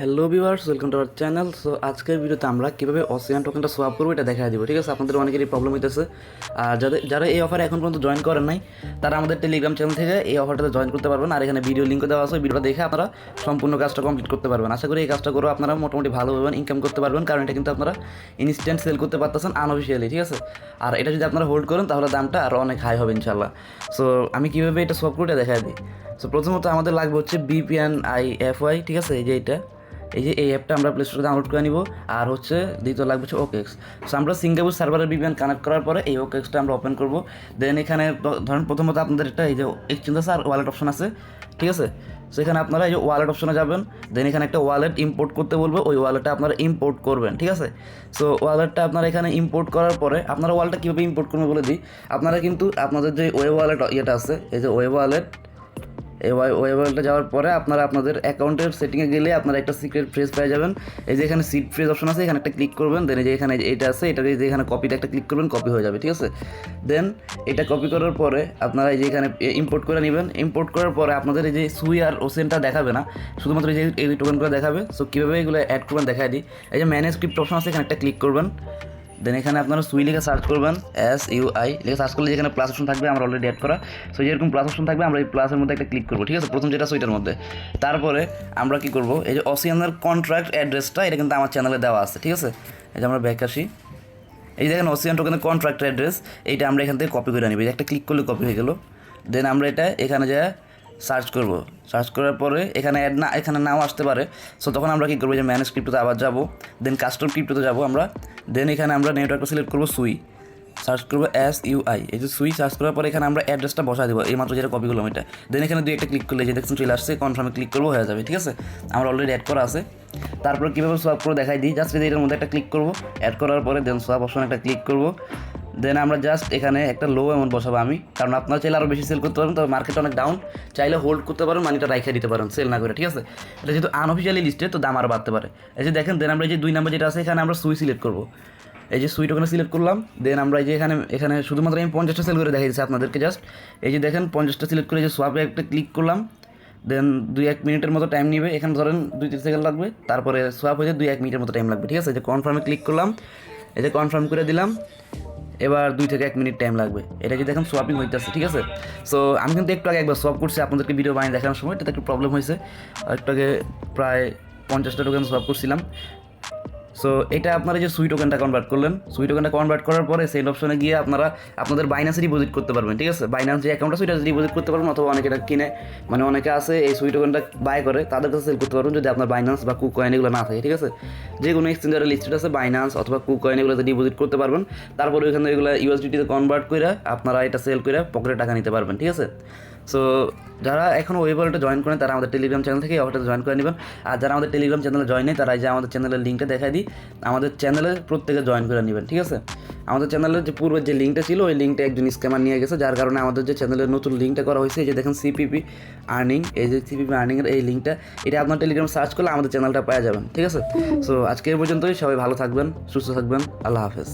Hello viewers welcome to our channel so আজকের ভিডিওতে আমরা কীভাবে অসিয়ান টোকেনটা সোয়াপ করব এটা দেখা দিব, ঠিক আছে? আপনাদের অনেকেরই প্রবলেম হইতেছে। আর যাদের যারা এই অফারে এখন পর্যন্ত জয়েন করেন নাই, তারা আমাদের টেলিগ্রাম চ্যানেল থেকে এই অফারটাতে জয়েন করতে পারবেন। আর এখানে ভিডিও লিঙ্ক দেওয়া আছে ভিডিওটা দেখে আপনারা সম্পূর্ণ কাজটা কমপ্লিট করতে পারবেন। আশা করি এই কাজটা করে আপনারা মোটামুটি ভালোভাবে ইনকাম করতে পারবেন, কারণ এটা কিন্তু আপনারা ইনস্ট্যান্ট সেল করতে পারতেছেন আনঅফিসিয়ালি ঠিক আছে? আর এটা যদি আপনারা হোল্ড করেন, তাহলে দামটা আরও অনেক হাই হবে ইনশাল্লাহ সো আমি কীভাবে এটা সোয়াপ করে দেখা দিই। সো প্রথমত আমাদের লাগবে হচ্ছে বিপিএন আই এফ ওয়াই ঠিক আছে? এই যে এটা। এই যে এই অ্যাপটা আমরা প্লে স্টোরে ডাউনলোড করে নিব। আর হচ্ছে দ্বিতীয় লাগবে হচ্ছে ওকেক্স সো আমরা সিঙ্গাপুর সার্ভারে বিপিএন কানেক্ট করার পরে এই ওকেক্সটা আমরা ওপেন করব। দেন এখানে ধরেন প্রথমত আপনাদের একটা এই যে এক্সচেঞ্জ আছে আর ওয়ালেট অপশন আছে। ঠিক আছে? সো এখানে আপনারা এই যে ওয়ালেট অপশনে যাবেন। দেন এখানে একটা ওয়ালেট ইম্পোর্ট করতে বলব। ওই ওয়ালেটটা আপনারা ইম্পোর্ট করবেন। ঠিক আছে? সো ওয়ালেটটা আপনারা এখানে ইম্পোর্ট করার পরে আপনারা ওয়ালেটটা কীভাবে ইম্পোর্ট করবেন বলে দিই? আপনারা কিন্তু আপনাদের যে ওয়েব ওয়ালেট ইয়েটা আছে, এই যে ওয়েব ওয়ালেট এই ওয়েবলটা যাওয়ার পরে আপনারা আপনাদের অ্যাকাউন্টের সেটিংয়ে গেলে আপনারা একটা সিক্রেট ফ্রেজ পেয়ে যাবেন। এই যে এখানে সিট ফ্রেজ অপশন আছে, এখানে একটা ক্লিক করবেন দেন যে এখানে এটা আছে, এটা যে এখানে কপিটা একটা ক্লিক করবেন কপি হয়ে যাবে, ঠিক আছে? দেন এটা কপি করার পরে আপনারা এই যে এখানে ইম্পোর্ট করে নেবেন। ইম্পোর্ট করার পরে আপনাদের এই যে সুই আর ওসেনটা দেখাবে না, শুধুমাত্র এই যে এই টোকেনগুলো দেখাবে। সো কীভাবে এগুলো অ্যাড করবেন দেখায় দিই। এই যে ম্যানেজ স্ক্রিপ্ট অপশন আছে, এখানে একটা ক্লিক করবেন। দেন এখানে আপনারা সুই লিখে সার্চ করবেন এস ইউ আই লিখে সার্চ করলে যেখানে প্লাস অপশন থাকবে আমরা অলরেডি অ্যাড করা। সো যেরকম প্লাস অপশন থাকবে, আমরা এই প্লাসের মধ্যে একটা ক্লিক করব, ঠিক আছে? প্রথম যেটা সুইটার মধ্যে। তারপরে আমরা কি করব? এই যে অসিয়ানের কন্ট্রাক্ট অ্যাড্রেসটা এটা কিন্তু আমার চ্যানেলে দেওয়া আছে, ঠিক আছে? এই যে আমরা ব্যাক আসি। এই দেখেন অসিয়ান টোকেনের কন্ট্রাক্ট অ্যাড্রেস এইটা আমরা এখান থেকে কপি করে নিব। একটা ক্লিক করলে কপি হয়ে গেল। দেন আমরা এটা এখানে যা সার্চ করব। সার্চ করার পরে এখানে অ্যাড না, এখানে নাও আসতে পারে। সো তখন আমরা কী করব? যে ম্যানেজ ক্রিপ্টোতে আবার যাব। দেন কাস্টম ক্রিপ্টোতে যাব আমরা। দেন এখানে আমরা নেটওয়ার্কটা সিলেক্ট করব সুই সার্চ করব এস ইউ আই এই যে সুই সার্চ করার পর এখানে আমরা অ্যাড্রেসটা বসা দেবো। এই মাত্র যেটা কপি করলাম এটা। দেন এখানে দুই একটা ক্লিক করলে যে দেখছেন চলে আসছে কনফার্মে ক্লিক করব, হয়ে যাবে, ঠিক আছে? আমরা অলরেডি অ্যাড করা আছে। তারপর কীভাবে সোয়াপ করে দেখাই দিই? জাস্ট যদি এটার মধ্যে একটা ক্লিক করব। অ্যাড করার পরে দেন সোয়াপ অপশন একটা ক্লিক করব। দেন আমরা জাস্ট এখানে একটা লো অ্যামাউন্ট বসাবো আমি। কারণ আপনারা চাইলে আরও বেশি সেল করতে পারেন, তবে মার্কেট অনেক ডাউন চাইলে হোল্ড করতে পারেন মানিটা রাইখে দিতে পারেন সেল না করে, ঠিক আছে? এটা যেহেতু আনঅফিসিয়ালি লিস্টে তো দাম আরও বাড়তে পারে। এই যে দেখেন দেন আমরা এই যে দুই নাম্বার যেটা আছে, এখানে আমরা সুই সিলেক্ট করব। এই যে সুইট ওখানে সিলেক্ট করলাম দেন আমরা এই যে এখানে এখানে শুধুমাত্র আমি পঞ্চাশটা সেল করে দেখাই দিচ্ছি আপনাদেরকে জাস্ট এই যে দেখেন, পঞ্চাশটা সিলেক্ট করে যে সোয়াপে একটা ক্লিক করলাম। দেন দুই এক মিনিটের মতো টাইম নেবে, এখানে ধরেন দুই তিন সেকেন্ড লাগবে। তারপরে সোয়াপ হয়ে দুই এক মিনিটের মতো টাইম লাগবে, ঠিক আছে? যে কনফার্মে ক্লিক করলাম। এই যে কনফার্ম করে দিলাম। এবার দুই থেকে এক মিনিট টাইম লাগবে। এটা কি দেখেন সোয়াপিং হইতেছে, ঠিক আছে? সো আমি কিন্তু একটু আগে একবার সোয়াপ করছি, আপনাদেরকে ভিডিও বানিয়ে দেখানোর সময়, এটাতে একটু প্রবলেম হয়েছে একটু আগে প্রায় পঞ্চাশটা টোকেন সোয়াপ করছিলাম। সো এটা আপনারা যে সুই টোকেনটা কনভার্ট করলেন সুই টোকেনটা কনভার্ট করার পরে সেল অপশনে গিয়ে আপনারা আপনাদের বাইন্যান্সে ডিপোজিট করতে পারবেন, ঠিক আছে? বাইন্যান্স যে অ্যাকাউন্ট আছে ওইটা ডিপোজিট করতে পারবেন অথবা অনেকে এটা কিনে মানে অনেকে আছে এই সুই টোকেনটা বাই করে, তাদের কাছে সেল করতে পারবেন যদি আপনার বাইন্যান্স বা কুক কয়েন এগুলো না থাকে, ঠিক আছে? যে কোনো এক্সচেঞ্জারের লিস্টেড আছে বাইন্যান্স অথবা কুক কয়েন এগুলোতে ডিপোজিট করতে পারবেন, তারপরে ওইখানে এগুলো ইউএসডিটিতে কনভার্ট করে আপনারা এটা সেল করে পকেটে টাকা নিতে পারবেন, ঠিক আছে? সো যারা এখনও ওয়েব ওয়ালেটে জয়েন করেন, তারা আমাদের টেলিগ্রাম চ্যানেল থেকে অফারটা জয়েন করে নেবেন। আর যারা আমাদের টেলিগ্রাম চ্যানেলে জয়েন নেই, তারা যে আমাদের চ্যানেলের লিঙ্কটা দেখাই দিই। আমাদের চ্যানেলে প্রত্যেকে জয়েন করে নেবেন, ঠিক আছে? আমাদের চ্যানেলের যে পূর্বের যে লিঙ্কটা ছিল, ওই লিঙ্কটা একজন স্ক্যামার নিয়ে গেছে, যার কারণে আমাদের যে চ্যানেলের নতুন লিঙ্কটা করা হয়েছে, এই যে দেখেন সিপিপি আর্নিং এই যে সিপিপি আর্নিংয়ের এই লিঙ্কটা এটা আপনার টেলিগ্রাম সার্চ করলে আমাদের চ্যানেলটা পাওয়া যাবেন, ঠিক আছে? সো আজকে এই পর্যন্তই, সবাই ভালো থাকবেন, সুস্থ থাকবেন, আল্লাহ হাফেজ।